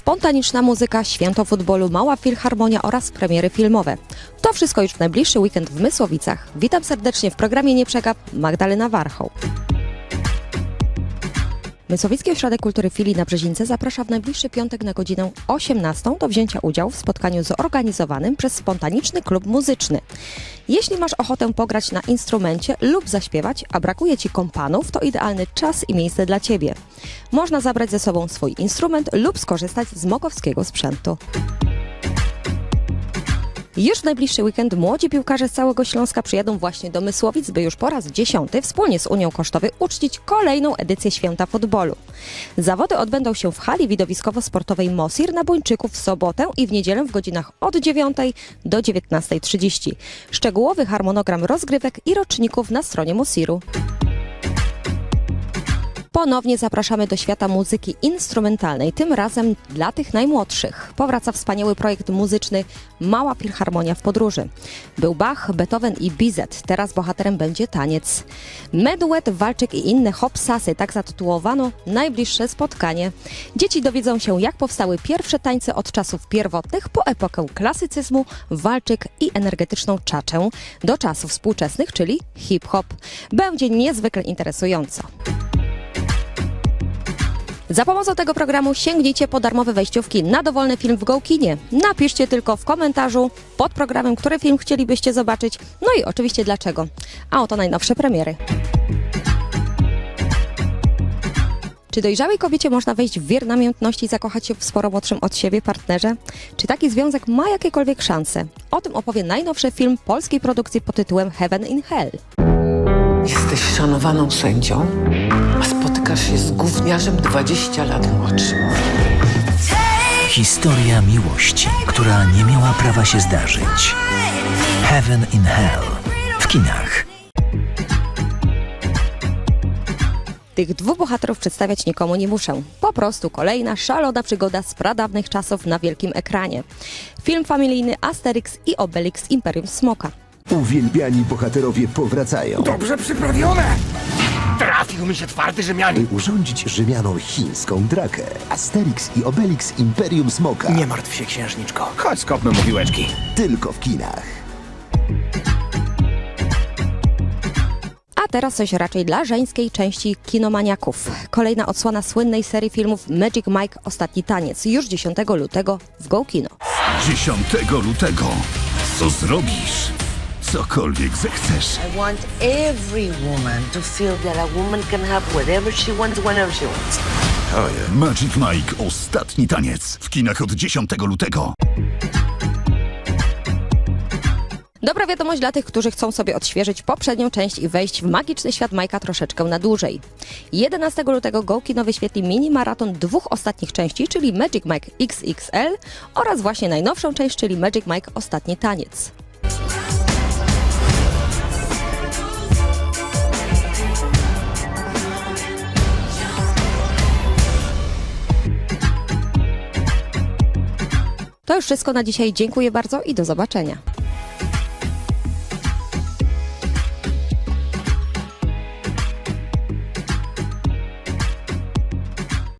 spontaniczna muzyka, święto futbolu, mała filharmonia oraz premiery filmowe. To wszystko już w najbliższy weekend w Mysłowicach. Witam serdecznie w programie Nie Przegap Magdalena Warchoł. Mysłowicki Ośrodek Kultury Filii na Brzezińce zaprasza w najbliższy piątek na godzinę 18 do wzięcia udziału w spotkaniu zorganizowanym przez spontaniczny klub muzyczny. Jeśli masz ochotę pograć na instrumencie lub zaśpiewać, a brakuje Ci kompanów, to idealny czas i miejsce dla Ciebie. Można zabrać ze sobą swój instrument lub skorzystać z mokowskiego sprzętu. Już w najbliższy weekend młodzi piłkarze z całego Śląska przyjadą właśnie do Mysłowic, by już po raz dziesiąty wspólnie z Unią Kosztowy uczcić kolejną edycję Święta Futbolu. Zawody odbędą się w hali widowiskowo-sportowej Mosir na Bończyku w sobotę i w niedzielę w godzinach od 9 do 19.30. Szczegółowy harmonogram rozgrywek i roczników na stronie Mosiru. Ponownie zapraszamy do świata muzyki instrumentalnej, tym razem dla tych najmłodszych. Powraca wspaniały projekt muzyczny Mała Filharmonia w podróży. Był Bach, Beethoven i Bizet, teraz bohaterem będzie taniec. Meduet, walczyk i inne hopsasy, tak zatytułowano najbliższe spotkanie. Dzieci dowiedzą się, jak powstały pierwsze tańce od czasów pierwotnych po epokę klasycyzmu, walczyk i energetyczną czaczę do czasów współczesnych, czyli hip-hop. Będzie niezwykle interesująco. Za pomocą tego programu sięgnijcie po darmowe wejściówki na dowolny film w GoKinie. Napiszcie tylko w komentarzu pod programem, który film chcielibyście zobaczyć, no i oczywiście dlaczego. A oto najnowsze premiery. Czy dojrzałej kobiecie można wejść w wir namiętności i zakochać się w sporo młodszym od siebie partnerze? Czy taki związek ma jakiekolwiek szanse? O tym opowie najnowszy film polskiej produkcji pod tytułem Heaven in Hell. Jesteś szanowaną sędzią, a spotykasz się z gówniarzem 20 lat młodszym. Historia miłości, która nie miała prawa się zdarzyć. Heaven in Hell. W kinach. Tych dwóch bohaterów przedstawiać nikomu nie muszę. Po prostu kolejna szalona przygoda z pradawnych czasów na wielkim ekranie. Film familijny Asterix i Obelix Imperium Smoka. Uwielbiani bohaterowie powracają. Dobrze przyprawione! Trafił mi się twardy Rzymianin. By urządzić Rzymianom chińską drakę. Asterix i Obelix Imperium Smoka. Nie martw się, księżniczko. Chodź, skopmy mu piłeczki. Tylko w kinach. A teraz coś raczej dla żeńskiej części kinomaniaków. Kolejna odsłona słynnej serii filmów Magic Mike Ostatni Taniec. Już 10 lutego w Go Kino. 10 lutego. Co zrobisz? Cokolwiek zechcesz. I want every woman to feel that a woman can have whatever she wants whenever she wants. Magic Mike Ostatni taniec. W kinach od 10 lutego. Dobra wiadomość dla tych, którzy chcą sobie odświeżyć poprzednią część i wejść w magiczny świat Majka troszeczkę na dłużej. 11 lutego Go Kino wyświetli mini maraton dwóch ostatnich części, czyli Magic Mike XXL oraz właśnie najnowszą część, czyli Magic Mike Ostatni Taniec. To już wszystko na dzisiaj. Dziękuję bardzo i do zobaczenia.